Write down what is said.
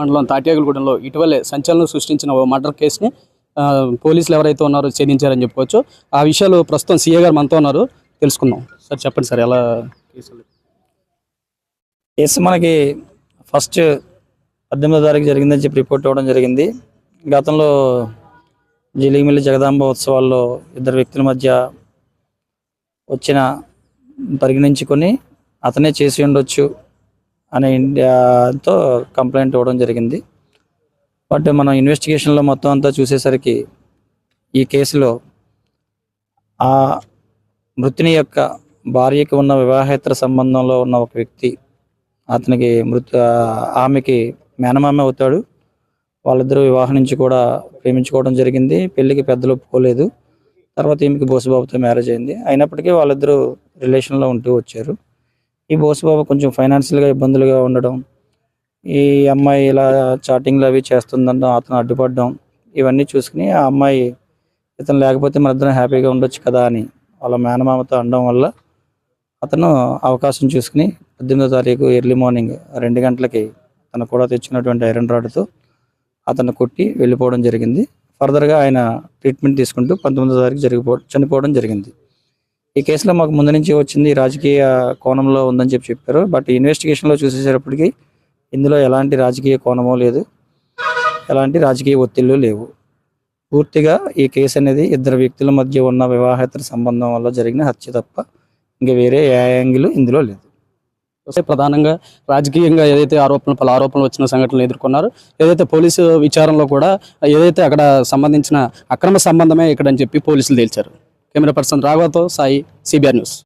మండలం తాటియాగులగూడెంలో ఇటీవలే సంచలనం సృష్టించిన ఓ మర్డర్ కేసుని పోలీసులు ఎవరైతే ఉన్నారో ఛేదించారని చెప్పుకోవచ్చు. ఆ విషయాలు ప్రస్తుతం సీఏ గారు మనతో ఉన్నారు. తెలుసుకుందాం. సార్ చెప్పండి సార్ ఎలా కేసులు? కేసు మనకి ఫస్ట్ పద్దెనిమిదో తారీఖు జరిగిందని చెప్పి రిపోర్ట్ ఇవ్వడం జరిగింది. గతంలో జిలిగిమిల్లి జగదాంబ ఉత్సవాల్లో ఇద్దరు వ్యక్తుల మధ్య వచ్చిన పరిగణించుకొని అతనే చేసి ఉండొచ్చు. అనే ఇండియాతో కంప్లైంట్ ఇవ్వడం జరిగింది. బట్ మనం ఇన్వెస్టిగేషన్లో మొత్తం అంతా చూసేసరికి ఈ కేసులో ఆ మృతుని యొక్క భార్యకి ఉన్న వివాహేతర సంబంధంలో ఉన్న ఒక వ్యక్తి అతనికి మృత ఆమెకి మేనమామ అవుతాడు. వాళ్ళిద్దరూ వివాహం నుంచి కూడా ప్రేమించుకోవడం జరిగింది. పెళ్ళికి పెద్దలు ఒప్పుకోలేదు. తర్వాత ఈమెకి బోసుబాబుతో మ్యారేజ్ అయింది. అయినప్పటికీ వాళ్ళిద్దరూ రిలేషన్లో ఉంటూ వచ్చారు. ఈ బోసుబాబు కొంచెం ఫైనాన్షియల్గా ఇబ్బందులుగా ఉండడం ఈ అమ్మాయి ఇలా చాటింగ్లు అవి చేస్తుందనడం అతను అడ్డుపడడం ఇవన్నీ చూసుకుని ఆ అమ్మాయి ఇతను లేకపోతే మన ఇద్దరం హ్యాపీగా ఉండొచ్చు కదా అని వాళ్ళ మేనమామతో అనడం వల్ల అతను అవకాశం చూసుకుని పద్దెనిమిదో తారీఖు ఎర్లీ మార్నింగ్ రెండు గంటలకి తను కూడా తెచ్చినటువంటి ఐరన్ రాడ్తో అతను కొట్టి వెళ్ళిపోవడం జరిగింది. ఫర్దర్గా ఆయన ట్రీట్మెంట్ తీసుకుంటూ పంతొమ్మిదో తారీఖు జరిగిపో చనిపోవడం జరిగింది. ఈ కేసులో మాకు ముందు నుంచి వచ్చింది రాజకీయ కోణంలో ఉందని చెప్పి చెప్పారు. బట్ ఇన్వెస్టిగేషన్లో చూసేసేటప్పటికి ఇందులో ఎలాంటి రాజకీయ కోణమో లేదు. ఎలాంటి రాజకీయ ఒత్తిళ్ళు లేవు. పూర్తిగా ఈ కేసు అనేది ఇద్దరు వ్యక్తుల మధ్య ఉన్న వివాహేతర సంబంధం వల్ల జరిగిన హత్య తప్ప ఇంకా వేరే ఏ యాంగిల్ ఇందులో లేదు. ప్రధానంగా రాజకీయంగా ఏదైతే ఆరోపణలు పలు ఆరోపణలు వచ్చిన సంఘటనలు ఎదుర్కొన్నారు ఏదైతే పోలీసు విచారణలో కూడా ఏదైతే అక్కడ సంబంధించిన అక్రమ సంబంధమే ఇక్కడ అని చెప్పి పోలీసులు తేల్చారు. కెమెరా పర్సన్ రాఘవతో సాయి సిబిఆర్ న్యూస్.